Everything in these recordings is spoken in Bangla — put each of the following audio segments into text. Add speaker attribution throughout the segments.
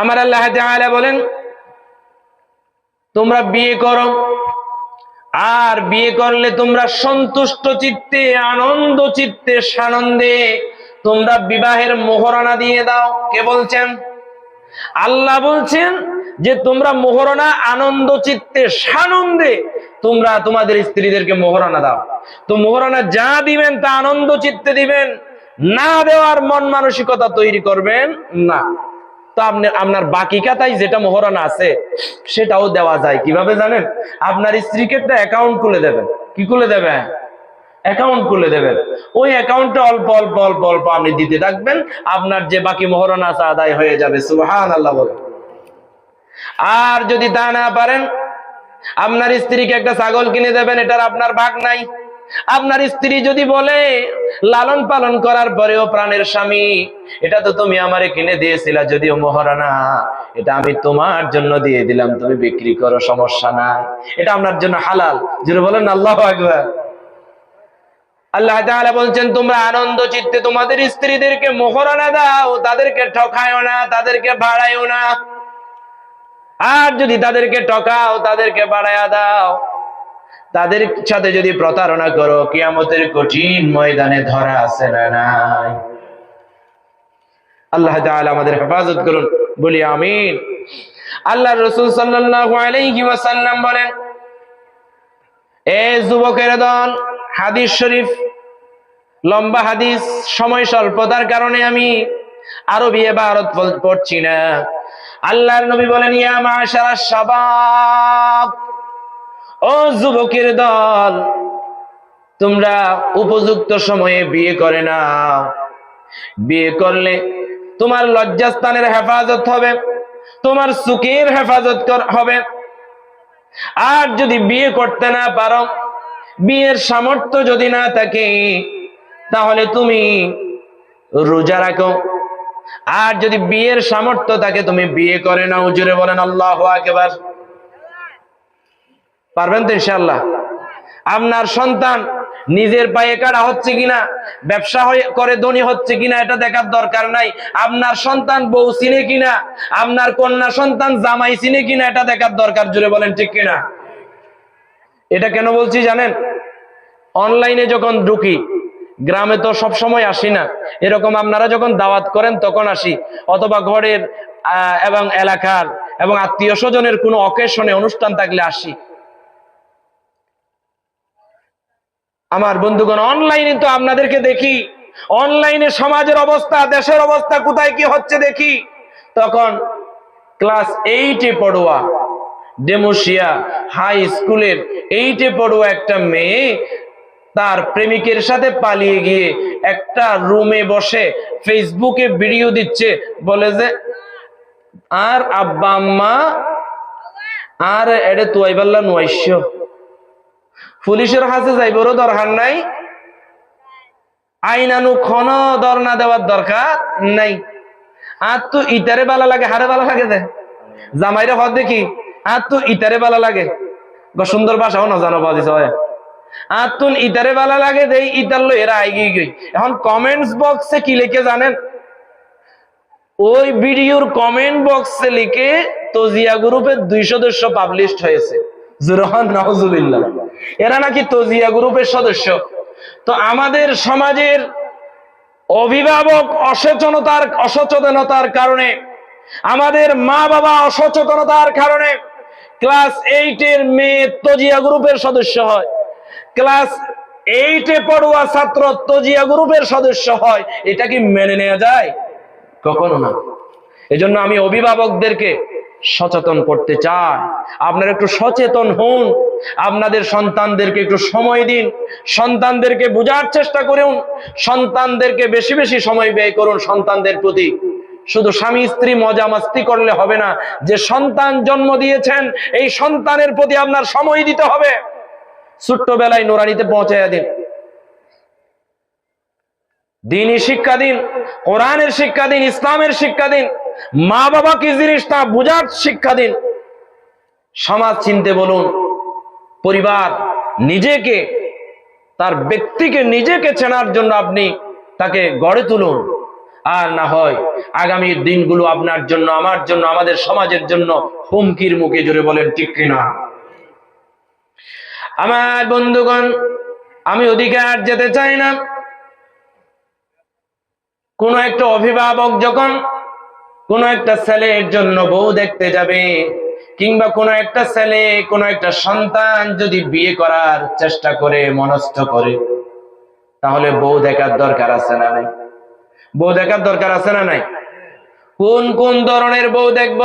Speaker 1: আমার আল্লাহ তাআলা বলেন, তোমরা বিয়ে করো আর বিয়ে করলে তোমরা সন্তুষ্ট চিত্তে, আনন্দ চিত্তে, সানন্দে তোমরা বিবাহের মোহরানা দিয়ে দাও। কে বলছেন? আল্লাহ বলছেন যে, তোমরা মোহরানা, আনন্দ চিত্তে, সানন্দে তোমরা তোমাদের স্ত্রীদেরকে মোহরানা দাও। তো মোহরানা যা দিবেন, তা আনন্দ চিত্তে দিবেন। না দেওয়ার মন মানসিকতা তৈরি করবেন না। তো আপনি আপনার বাকি খাতায় যেটা মোহরানা আছে, সেটাও দেওয়া যায়। কীভাবে জানেন? আপনার স্ত্রীকে একটা অ্যাকাউন্ট খুলে দেবেন। কি খুলে দেবেন? অ্যাকাউন্ট খুলে দেবেন। ওই অ্যাকাউন্টে অল্প অল্প অল্প অল্প আপনি দিতে থাকবেন। আপনার যে বাকি মোহরানা আছে, আদায় হয়ে যাবে। সুবহান আল্লাহ বলে আর যদি তা না পারেন, আপনার স্ত্রীকে একটা ছাগল কিনে দেবেন, এটার আপনার ভাগ নাই। আপনার স্ত্রী যদি বলে, লালন পালন করার পরেও প্রাণের স্বামী, এটা তো তুমি আমারে কিনে দিয়েছিলা যদিও মহারানা, এটা আমি তোমার জন্য দিয়ে দিলাম, তুমি বিক্রি করো, সমস্যা নাই। এটা আপনার জন্য হালাল। যদি বলেন আল্লাহ আকবার। আল্লাহ বলছেন, তোমরা আনন্দ চিত্তে তোমাদের স্ত্রীদেরকে মোহরানা দাও, তাদেরকে ঠকায়ও না, তাদেরকে ভাড়ায়ও না। আর যদি তাদেরকে ঠকাও, তাদেরকে বাড়ায়া দাও তাদের সাথে যদি প্রতারণা করো, কিয়ামতের কঠিন ময়দানে ধরা আছে না নাই। আল্লাহ তাআলা আমাদের হেফাজত করুন, বলি আমিন। আল্লাহ রসুল সাল্লাল্লাহু আলাইহি ওয়াসাল্লাম বলেন, এ যুবকের দল, হাদিস শরীফ, লম্বা হাদিস, সময় স্বল্পতার কারণে আমি আরও বিয়ে ভারত পড়ছি না। আল্লাহর নবী বলেন, ইয়া মাশারা শাবাব ও যুবকের দল, তোমরা উপযুক্ত সময়ে বিয়ে করে নাও। বিয়ে করলে তোমার লজ্জাস্থানের হেফাজত হবে, তোমার সুখের হেফাজত হবে। আর যদি বিয়ে করতে না পারো, বিয়ের সামর্থ্য যদি না থাকে, তাহলে তুমি রোজা রাখো। আর যদি বিয়ের সামর্থ্য থাকে, তুমি বিয়ে করে নাও। জুড়ে বলেন আল্লাহ একেবার পারবেন তো ইনশাল্লাহ আপনার সন্তান নিজের পায়ে কাটা হচ্ছে কিনা, ব্যবসা করে ধনী হচ্ছে কিনা, এটা দেখার দরকার নাই। আপনার সন্তান বউ চিনে কিনা, আপনার কন্যা সন্তান জামাই চিনে কিনা, এটা দেখার দরকার জুড়ে বলেন ঠিক কিনা? এটা কেন বলছি জানেন? অনলাইনে যখন ঢুকি, গ্রামে তো সব সময় আসি না। এরকম আপনারা যখন দাওয়াত করেন, তখন আসি। অথবা ঘরের এবং এলাকার এবং আত্মীয় স্বজনের কোনো অকেশনে অনুষ্ঠান থাকলে আসি। আমার বন্ধুগণ অনলাইনে তো আপনাদেরকে দেখি। অনলাইনে সমাজের অবস্থা, দেশের অবস্থা কোথায় কি হচ্ছে দেখি। তখন ক্লাস এইটে পড়ুয়া ডেমোসিয়া হাই স্কুলের এইটে পড়ুয়া একটা মেয়ে তার প্রেমিকের সাথে পালিয়ে গিয়ে একটা রুমে বসে ফেসবুকে ভিডিও দিচ্ছে। বলে যে, আর আব্বা আম্মা আর এডে তুয়াইবাল্লা নয়স্য পুলিশের হাতে যাইবরও দরকার নাই। আইনানু খন দর না দেওয়ার দরকার নাই। আর তো ইটারে বালা লাগে, হারে বালা লাগে দে জামাইরে হদ দেখি, আর তো ইটারে বালা লাগে। সুন্দর ভাষাও না জানো বাজিস হয় আর তুন ইটারে বালা লাগে দেই ইটার লো এরা আইগি গই। এখন কমেন্টস বক্সে কি লিখে জানেন? ওই ভিডিওর কমেন্ট বক্সে লিখে তজিয়া গ্রুপের দুই সদস্য পাবলিশড হয়েছে। এরা নাকি তজিয়া গ্রুপের সদস্য। তো আমাদের সমাজের অভিভাবক অসচেতনতার অসচেতনতার কারণে, আমাদের মা বাবা অসচেতনতার কারণে ক্লাস এইটের মেয়ে তজিয়া গ্রুপের সদস্য হয়। ক্লাস এইটে পড়ুয়া ছাত্র তজিয়া গ্রুপের সদস্য হয়। এটা কি মেনে নেওয়া যায়? কখনো না। এজন্য আমি অভিভাবকদেরকে সচেতন করতে চাই আপনারা একটু সচেতন হন। আপনাদের সন্তানদেরকে একটু সময় দিন। সন্তানদেরকে বোঝার চেষ্টা করুন। সন্তানদেরকে বেশি বেশি সময় ব্যয় করুন সন্তানদের প্রতি। শুধু স্বামী, স্ত্রী মজা মাস্তি করলে হবে না। যে সন্তান জন্ম দিয়েছেন, এই সন্তানের প্রতি আপনার সময় দিতে হবে। ছোট্টবেলায় নোরানিতে পৌঁছাইয়া দিন। দিনই শিক্ষা দিন, কোরআনের শিক্ষা দিন, ইসলামের শিক্ষা দিন। মা বাবা কি জিনিস তা বোঝার শিক্ষা দিন। সমাজ চিনতে বলুন, পরিবার নিজেকে, তার ব্যক্তিকে নিজেকে চেনার জন্য আপনি তাকে গড়ে তুলুন। আর না হয় আগামীর দিনগুলো আপনার জন্য, আমার জন্য, আমাদের সমাজের জন্য হুমকির মুখে জুড়ে বলেন, ঠিক কিনা আমার বন্ধুগণ, আমি অধিকার যেতে চাই না। কোন একটা অভিভাবক যখন কোন একটা ছেলের জন্য বউ দেখতে যাবে, কিংবা কোন একটা ছেলে, কোন একটা সন্তান যদি বিয়ে করার চেষ্টা করে, মনস্থ করে, তাহলে বউ দেখার দরকার আছে না নাই? বউ দেখার দরকার আছে না নাই? কোন কোন ধরনের বউ দেখব?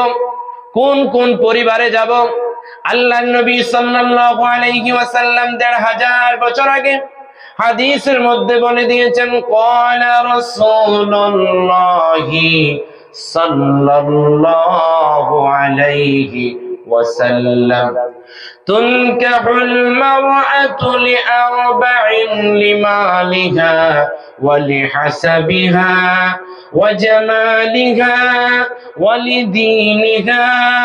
Speaker 1: কোন কোন পরিবারে যাব? আল্লাহ নবী সাল্লাল্লাহু আলাইহি ওয়াসাল্লাম দেড় হাজার বছর আগে হাদিসের মধ্যে বলে দিয়েছেন, ক্বালা রাসূলুল্লাহি সাল্লাল্লাহু আলাইহি وسلم تنكح المرأة لأربع لمالها ولحسبها وجمالها ولدينها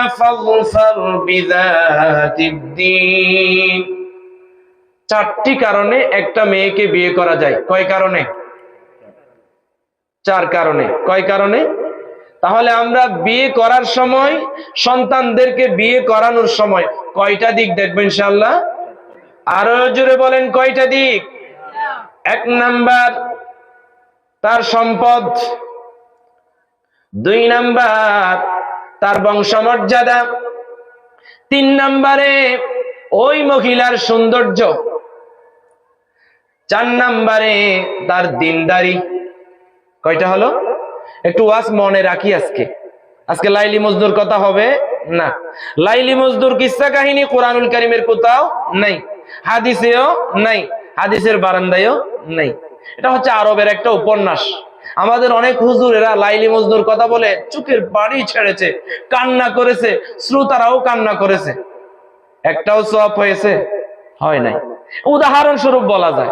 Speaker 1: فاظفر بذات الدين চারটি কারণে একটা মেয়েকে বিয়ে করা যায় কয় কারণে চার কারণে কয় কারণে তাহলে আমরা বিয়ে করার সময়, সন্তানদেরকে বিয়ে করানোর সময় কয়টা দিক দেখবেন ইনশাল্লাহ আরও জোরে বলেন কয়টা দিক? এক নাম্বার, তার সম্পদ। দুই নাম্বার, তার বংশমর্যাদা। তিন নাম্বারে, ওই মহিলার সৌন্দর্য। চার নাম্বারে, তার দিনদারি। কয়টা হলো? একটু ওয়াজ মনে রাখি আজকে। আজকে লাইলি মজদুর কথা হবে? না। লাইলি মজদুর কিসা কাহিনী কোরআনুল কারিমের কোথাও নাই। হাদিসেও নাই। হাদিসের বারান্দায়ও নাই। এটা হচ্ছে আরবের একটা উপন্যাস। আমাদের অনেক হুজুরেরা লাইলি মজদুর কথা বলে চোখের বাড়ি ছেড়েছে, কান্না করেছে, শ্রোতারাও কান্না করেছে। একটাও সব হয়েছে? হয় নাই। উদাহরণস্বরূপ বলা যায়।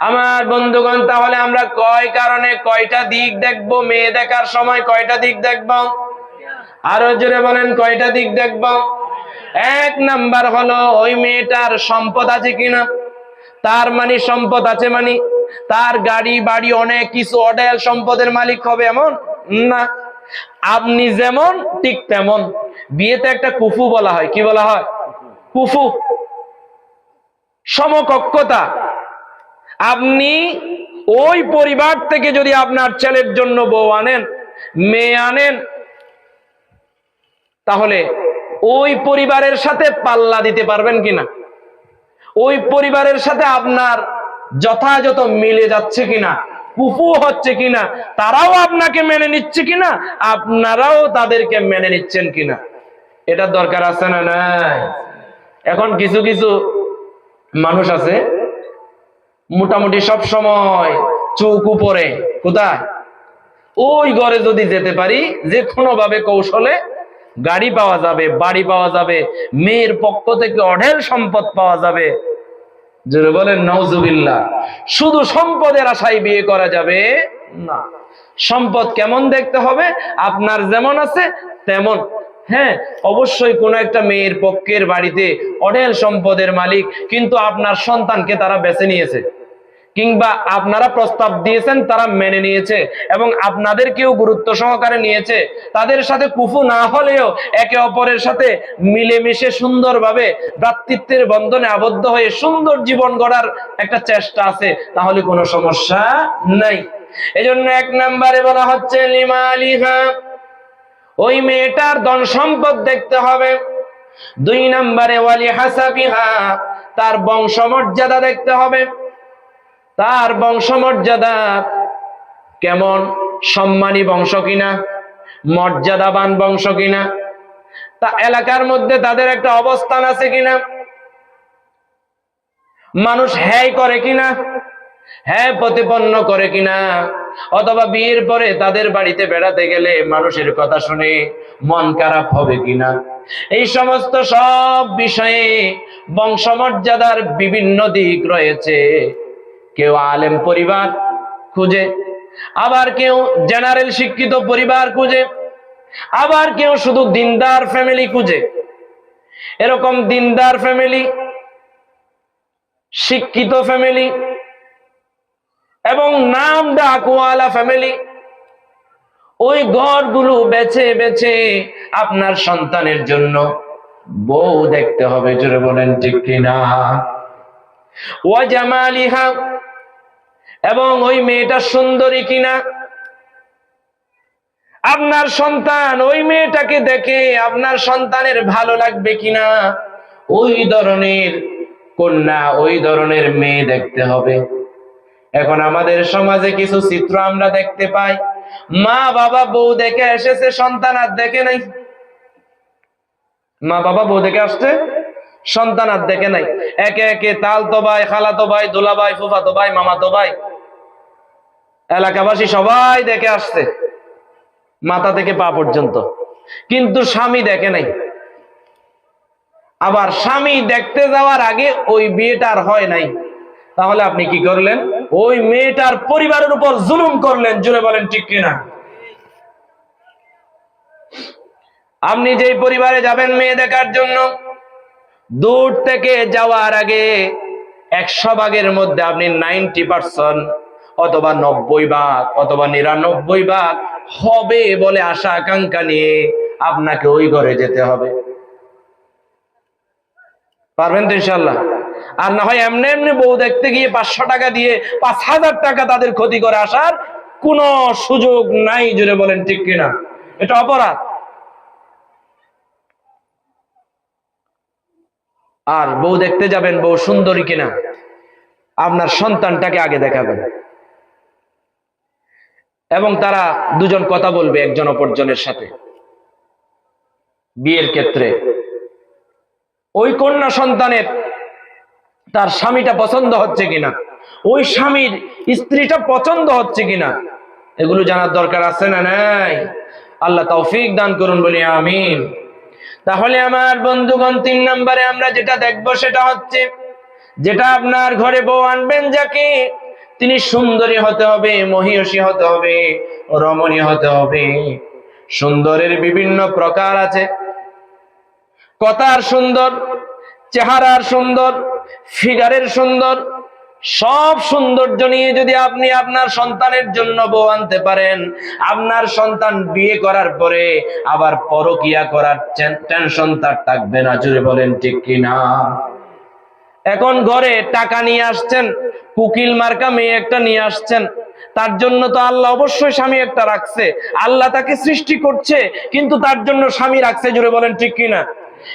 Speaker 1: আমার বন্ধুগণ, তাহলে আমরা কয় কারণে কয়টা দিক দেখব? মেয়ে দেখার সময় কয়টা দিক দেখব? আরও জোরে বলেন, কয়টা দিক দেখব? এক নাম্বার হলো, ওই মেয়েটার সম্পদ আছে কিনা? তার মানে সম্পদ আছে মানে? তার গাড়ি, বাড়ি, অনেক কিছু, অডেল সম্পদের মালিক হবে এমন? না। আপনি যেমন, ঠিক তেমন। বিয়েতে একটা কুফু বলা হয়, কি বলা হয়? কুফু। সমকক্ষতা। আপনি ওই পরিবার থেকে যদি আপনার ছেলের জন্য বউ আনেন, মেয়ে আনেন, তাহলে ওই পরিবারের সাথে পাল্লা দিতে পারবেন কিনা? ওই পরিবারের সাথে আপনার যথাযথ মিলে যাচ্ছে কিনা? কুফু হচ্ছে কিনা? তারাও আপনাকে মেনে নিচ্ছে কিনা? আপনারাও তাদেরকে মেনে নিচ্ছেন কিনা? এটা দরকার আছে না নাই? এখন কিছু কিছু মানুষ আছে মোটামুটি সব সময় চোখ উপরে। কোথায়? ওই ঘরে যদি যেতে পারি যে কোনো ভাবে কৌশলে গাড়ি পাওয়া যাবে, বাড়ি পাওয়া যাবে, মেয়ের পক্ষ থেকে অঢেল সম্পদ পাওয়া যাবে। জোরে বলেন নওজুবিল্লাহ শুধু সম্পদের আশায় বিয়ে করা যাবে না। সম্পদ কেমন দেখতে হবে? আপনার যেমন আছে, তেমন। হ্যাঁ অবশ্যই কোন একটা মেয়ের পক্ষের বাড়িতে অঢেল সম্পদের মালিক, কিন্তু আপনার সন্তানকে তারা বেছে নিয়েছে। কিংবা আপনারা প্রস্তাব দিয়েছেন, তারা মেনে নিয়েছে এবং আপনাদেরকেও গুরুত্ব সহকারে নিয়েছে। তাদের সাথে কুফু না হলেও একে অপরের সাথে মিলেমিশে সুন্দরভাবে ভ্রাতৃত্বের বন্ধনে আবদ্ধ হয়ে সুন্দর জীবন গড়ার একটা চেষ্টা আছে, তাহলে কোনো সমস্যা নাই। এজন্য এক নম্বরে বলা হচ্ছে, লিমা লিহা ওই মেয়েটার ধন সম্পদ দেখতে হবে। দুই নম্বরে, ওয়ালি হাসাবিহা, তার বংশমর্যাদা দেখতে হবে। তার বংশমর্যাদা কেমন? সম্মানী বংশ কিনা? মর্যাদাবান বংশ কিনা? তা এলাকার মধ্যে তাদের একটা অবস্থান আছে কিনা? মানুষ হ্যায় করে কিনা? হ্যাঁ প্রতিপন্ন করে কিনা? অথবা বিয়ের পরে তাদের বাড়িতে বেড়াতে গেলে মানুষের কথা শুনে মন খারাপ হবে কিনা? এই সমস্ত সব বিষয়ে বংশমর্যাদার বিভিন্ন দিক রয়েছে। কেউ আলেম পরিবার খুঁজে, আবার কেউ জেনারেল শিক্ষিত পরিবার খুঁজে, আবার কেউ শুধু দিনদার ফ্যামিলি খুঁজে। এরকম দিনদার ফ্যামিলি শিক্ষিত ফ্যামিলি এবং নাম ডাকওয়ালা ফ্যামিলি ওই ঘরগুলো বেছে বেছে আপনার সন্তানের জন্য বউ দেখতে হবে, জোরে বলেন ঠিক কিনা। ওয়া জামালিহা এবং ওই মেয়েটা সুন্দরী কিনা? আপনার সন্তান ওই মেয়েটাকে দেখে আপনার সন্তানের ভালো লাগবে কিনা? ওই ধরনের কন্যা, ওই ধরনের মেয়ে দেখতে হবে। এখন আমাদের সমাজে কিছু চিত্র আমরা দেখতে পাই। মা, বাবা, বউ দেখে এসেছে, সন্তান আর দেখে নাই। মা, বাবা, বউ দেখে আসছে, সন্তান আর দেখে নাই। একে একে তাল তো ভাই খালা তো ভাই দোলা ভাই ফুফা তো ভাই মামা তো ভাই এলাকাবাসী সবাই দেখে আসছে, মাথা থেকে পা পর্যন্ত। কিন্তু স্বামী দেখে নাই। আবার স্বামী দেখতে যাওয়ার আগে ওই বিয়েটা আর হয় নাই। তাহলে আপনি কি করলেন? ওই মেয়েটার পরিবারের উপর জুলুম করলেন জুড়ে বলেন, ঠিক কিনা? আপনি যেই পরিবারে যাবেন মেয়ে দেখার জন্য, দূর থেকে যাওয়ার আগে একশো ভাগের মধ্যে আপনি নাইনটি পার্সেন্ট অথবা নব্বই ভাগ, অথবা নিরানব্বই ভাগ হবে বলে আশা আকাঙ্ক্ষা নিয়ে আপনাকে ওই ঘরে যেতে হবে। পারবেন তো ইনশাল্লাহ আর না হয় এমনি এমনি বউ দেখতে গিয়ে পাঁচশো টাকা দিয়ে পাঁচ হাজার টাকা তাদের ক্ষতি করে আসার কোন সুযোগ নাই জুড়ে বলেন ঠিক কিনা? এটা অপরাধ। আর বউ দেখতে যাবেন বউ সুন্দরী কিনা, আপনার সন্তানটাকে আগে দেখাবেন। এবং তারা দুজন কথা বলবে একজন অপরজনের সাথে। বিয়ের ক্ষেত্রে। ওই কন্যা সন্তানের তার স্বামীটা পছন্দ হচ্ছে কিনা? ওই স্বামীর স্ত্রীটা পছন্দ হচ্ছে কিনা? এগুলো জানার দরকার আছে না নাই? আল্লাহ তৌফিক দান করুন বলি, আমিন। তাহলে আমার বন্ধুগণ, তিন নম্বরে আমরা যেটা দেখব সেটা হচ্ছে, যেটা আপনার ঘরে বউ আনবেন যাকে তিনি সুন্দরী হতে হবে, মহিষী হতে হবে, রমণী হতে হবে। সুন্দরের বিভিন্ন প্রকার আছে। কথার সুন্দর, চেহারার সুন্দর, ফিগারের সুন্দর, সব সৌন্দর্য নিয়ে যদি আপনি আপনার সন্তানের জন্য বউ আনতে পারেন, আপনার সন্তান বিয়ে করার পরে আবার পরকিয়া করার টেনশন তার থাকবে না জুড়ে বলেন ঠিক কিনা? এখন ঘরে টাকা নিয়ে আসছেন কুকিল মার্কা মেয়ে একটা নিয়ে আসছেন। তার জন্য তো আল্লাহ অবশ্যই স্বামী একটা রাখছে। আল্লাহ তাকে সৃষ্টি করছে, কিন্তু তার জন্য স্বামী রাখছে জুড়ে বলেন ঠিক কিনা?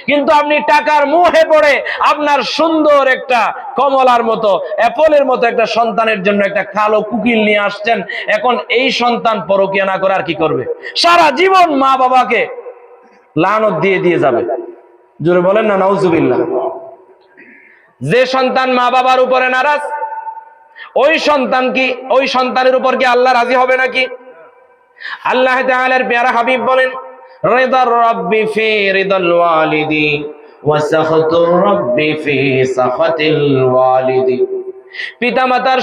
Speaker 1: কিন্তু আপনি টাকার মুহে পড়ে আপনার সুন্দর একটা কমলার মতো, অ্যাপলের মতো একটা সন্তানের জন্য একটা কালো কুকিল নিয়ে আসছেন। এখন এই সন্তান পরকিয়া না করে আর কি করবে? সারা জীবন মা বাবাকে লানত দিয়ে দিয়ে যাবে। জোরে বলেন না, নাউজুবিল্লাহ। যে সন্তান মা বাবার উপরে নারাজ, ওই সন্তান কি, ওই সন্তানের উপর কি আল্লাহ রাজি হবে নাকি? আল্লাহ তাআলার পেয়ারা হাবিব বলেন, রিদার রাব্বি ফি রিদাল ওয়ালিদি ওয়া সাখাতুর রাব্বি ফি সাখাতিল ওয়ালিদি।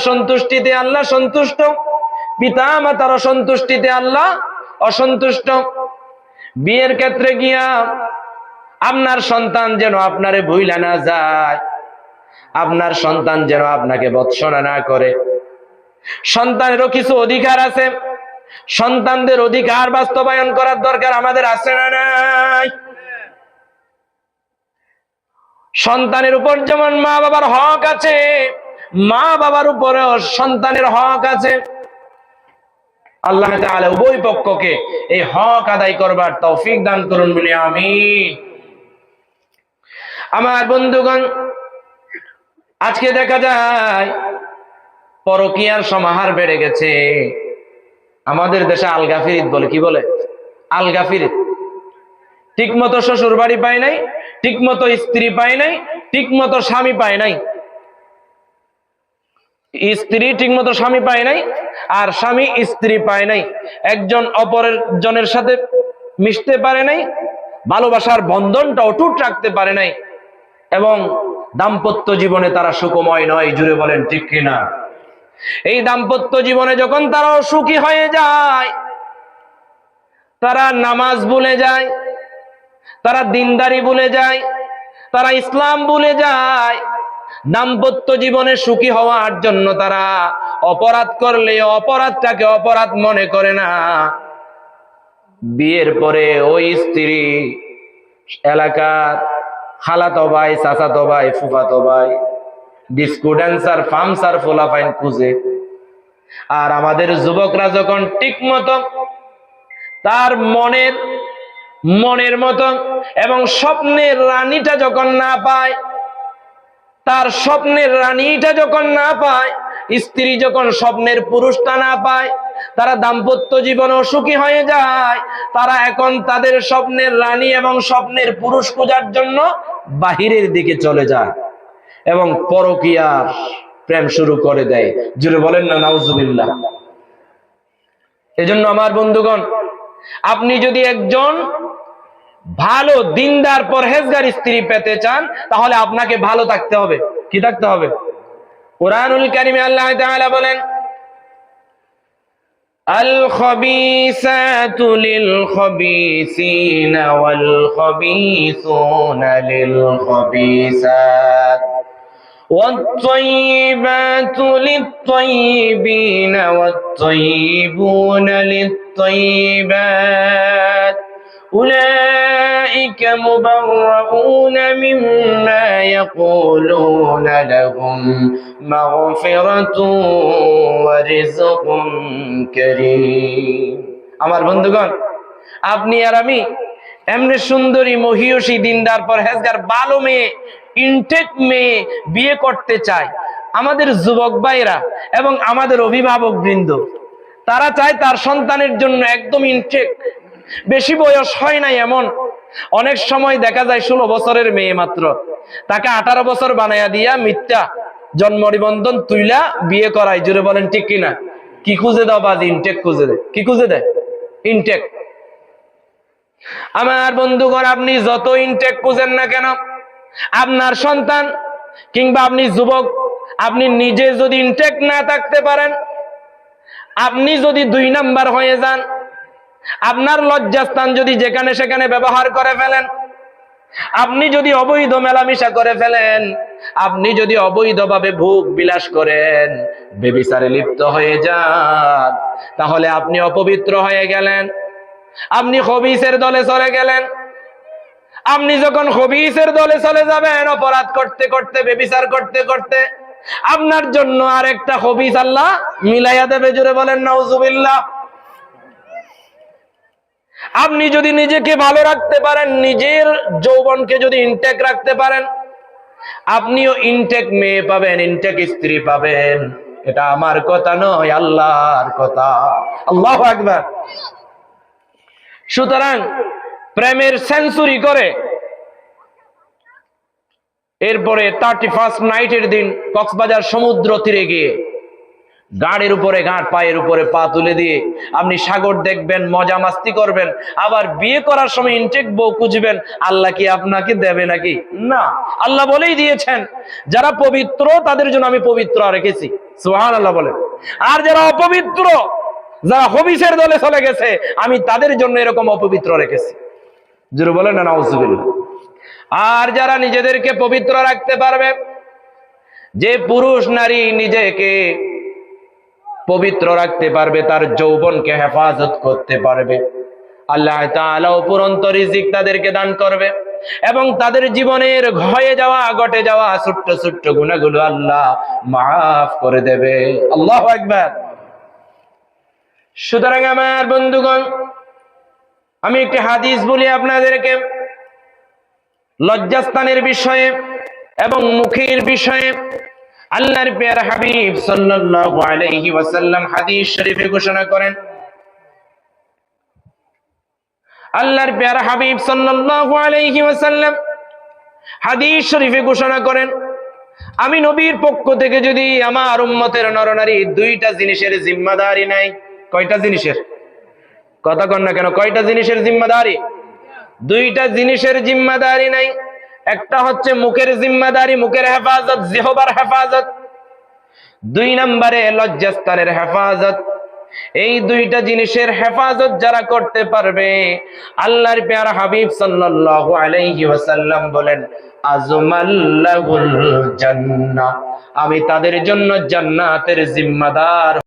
Speaker 1: সন্তুষ্টিতে আল্লাহ সন্তুষ্ট, পিতামাতার অসন্তুষ্টিতে আল্লাহ অসন্তুষ্ট। বিয়ের ক্ষেত্রে গিয়া আপনার সন্তান যেন আপনারে ভুইলা না যায়। আপনার সন্তান যেন আপনাকে বৎসনা না করে। সন্তানেরও কিছু অধিকার আছে। সন্তানদের অধিকার বাস্তবায়ন করার দরকার আমাদের আছে না নাই? সন্তানের উপর যেমন মা বাবার হক আছে মা বাবার উপরেও সন্তানের হক আছে। আল্লাহ তাআলা উভয় পক্ষকে এই হক আদায় করবার তৌফিক দান করুন বলে আমি আমার বন্ধুগণ আজকে দেখা যায়, পরকিয়ার সমাহার বেড়ে গেছে। আমাদের দেশে আলগাফিরিত বলে, কি বলে? আলগাফিরিত ঠিক মতো শ্বশুর বাড়ি পায় নাই ঠিক মতো স্ত্রী পায় নাই ঠিক মতো স্বামী পায় নাই। স্ত্রী ঠিক মতো স্বামী পায় নাই, আর স্বামী স্ত্রী পায় নাই। একজন অপরের জনের সাথে মিশতে পারে নাই, ভালোবাসার বন্ধনটা অটুট রাখতে পারে নাই, এবং দাম্পত্য জীবনে তারা সুখময় নয়, জুড়ে বলেন, ঠিক কিনা? এই দাম্পত্য জীবনে যখন তারা সুখী হয়ে যায়, তারা নামাজ ভুলে যায়, তারা দিনদারি ভুলে যায়, তারা ইসলাম ভুলে যায়, দাম্পত্য জীবনে সুখী হওয়ার জন্য তারা অপরাধ করলে অপরাধটাকে অপরাধ মনে করে না। বিয়ের পরে ওই স্ত্রী এলাকার খালাতো ভাই চাচাতো ভাই ফুফাতো ভাই ডিস্কো ড্যান্সার ফার্মসার ফোলাফাইন খুঁজে। আর আমাদের যুবকরা যখন ঠিক মতো, তার মনের মনের মতো এবং স্বপ্নের রানীটা যখন না পায়, তার স্বপ্নের রানীটা যখন না পায়, স্ত্রী যখন স্বপ্নের পুরুষটা না পায়, তারা দাম্পত্য জীবন সুখী হয়ে যায়, তারা এখন তাদের স্বপ্নের রানী এবং স্বপ্নের পুরুষ খোঁজার জন্য বাহিরের দিকে চলে যায় এবং পরকিয়ার প্রেম শুরু করে দেয়। জুড়ে বলেন না, নাউজুবিল্লাহ। এজন্য আমার বন্ধুগণ, আপনি যদি একজন ভালো দিনদার পরহেজগার স্ত্রী পেতে চান, তাহলে আপনাকে ভালো থাকতে হবে। কি থাকতে হবে? কোরআনুল কারিমে আল্লাহ বলেন الخبيثات للخبيثين والخبيثون للخبيثات والطيبات للطيبين والطيبون للطيبات أولئك مبرؤون مما يقولون لهم مغفرة ورزق كريم আমার বন্ধুগণ আপনি আর আমি এমনি সুন্দরী মহিয়সী দিনদার পর হেজগার ভালো মেয়ে ইনটেক মেয়ে বিয়ে করতে চায় আমাদের যুবক ভাইরা এবং আমাদের অভিভাবক বৃন্দ তারা চায় তার সন্তানের জন্য একদম ইনটেক বেশি বয়স হয় নাই এমন। অনেক সময় দেখা যায় ষোলো বছরের মেয়ে মাত্র। তাকে আঠারো বছর বানাইয়া দিয়া মিথ্যা জন্ম নিবন্ধন তুইলা বিয়ে করাই। জুড়ে বলেন, ঠিক কিনা কি খুঁজে দাও বাজ? ইনটেক খুঁজে দেয় কি খুঁজে দেয় ইনটেক আমার বন্ধুগণ, আপনি যত ইনটেক খুঁজেন না কেন, আপনার সন্তান কিংবা আপনি যুবক, আপনি নিজে যদি ইনটেক না থাকতে পারেন, আপনি যদি দুই নাম্বার হয়ে যান আপনার লজ্জাস্থান যদি যেখানে সেখানে ব্যবহার করে ফেলেন, আপনি যদি অবৈধ মেলামেশা করে ফেলেন, আপনি যদি অবৈধভাবে ভোগ বিলাস করেন, বেবিচারে লিপ্ত হয়ে যান, তাহলে আপনি অপবিত্র হয়ে গেলেন, আপনি হবিসের দলে চলে গেলেন, আপনি যখন হবিসের দলে চলে যাবেন, অপরাধ করতে করতে, বেবিচার করতে করতে, আপনার জন্য আর একটা হবিস আল্লাহ মিলাইয়া দেবে জুড়ে বলেন, নাউজুবিল্লাহ। আপনি যদি নিজেকে ভালো রাখতে পারেন, নিজের যৌবনকে যদি ইনটেক রাখতে পারেন, আপনিও ইনটেক মেয়ে পাবেন ইনটেক স্ত্রী পাবেন। এটা আমার কথা নয়, আল্লাহর কথা। আল্লাহ একবার সুতরাং প্রেমের সেঞ্চুরি করে, এরপরে থার্টি ফার্স্ট নাইটের দিন কক্সবাজার সমুদ্র তীরে গিয়ে গাড়ির উপরে গাঁট পায়ের উপরে পা তুলে দিয়ে আপনি সাগর দেখবেন, মজা মাস্তি করবেন, আবার বিয়ে করার সময় ইনটেক বউ খুঁজবেন, আল্লাহ কি আপনাকে দেবে নাকি? না, আল্লাহ বলেই দিয়েছেন, যারা পবিত্র তাদের জন্য আমি পবিত্র রেখেছি। সুহান আল্লাহ বলেন। আর যারা অপবিত্র, যারা হবিসের দলে চলে গেছে, আমি তাদের জন্য এরকম অপবিত্র রেখেছি। জুরু বলেন না আর যারা নিজেদেরকে পবিত্র রাখতে পারবে, যে পুরুষ নারী নিজেকে পবিত্র রাখতে পারবে, তার যৌবনকে হেফাজত করতে পারবে। আল্লাহ তাআলা রিজিক তাদেরকে দান করবে এবং তাদের জীবনের ঘয়ে যাওয়া, ঘটে যাওয়া ছোট্ট ছোট্ট গুণাগুলো আল্লাহ মাফ করে দেবে। আল্লাহ একবার সুতরাং আমার বন্ধুগণ, আমি একটি হাদিস বলি আপনাদেরকে। লজ্জাস্থানের বিষয়ে এবং মুখের বিষয়ে আল্লাহর পেয়ার হাবিব সাল্লাল্লাহু আলাইহি ওয়াসাল্লাম হাদিস শরীফে ঘোষণা করেন। আল্লাহর পেয়ার হাবিব সাল্লাল্লাহু আলাইহি ওয়াসাল্লাম হাদিস শরীফে ঘোষণা করেন, আমি নবীর পক্ষ থেকে যদি আমার উম্মতের নরনারী দুইটা জিনিসের জিম্মাদারি নাই কয়টা জিনিসের? কথা কন না কেন, কয়টা জিনিসের জিম্মাদারি? দুইটা জিনিসের জিম্মাদারি নাই একটা হচ্ছে মুখের জিম্মাদারি, মুখের হেফাজত, জিহবার হেফাজত। দুই নম্বরে লজ্জাস্তানের হেফাজত। এই দুইটা জিনিসের হেফাজত যারা করতে পারবে, আল্লাহর পেয়ার হাবিব সাল্লাল্লাহু আলাইহি ওয়াসাল্লাম বলেন আজমাল্লাহুল জান্নাহ। আমি তাদের জন্য জান্নাতের জিম্মাদার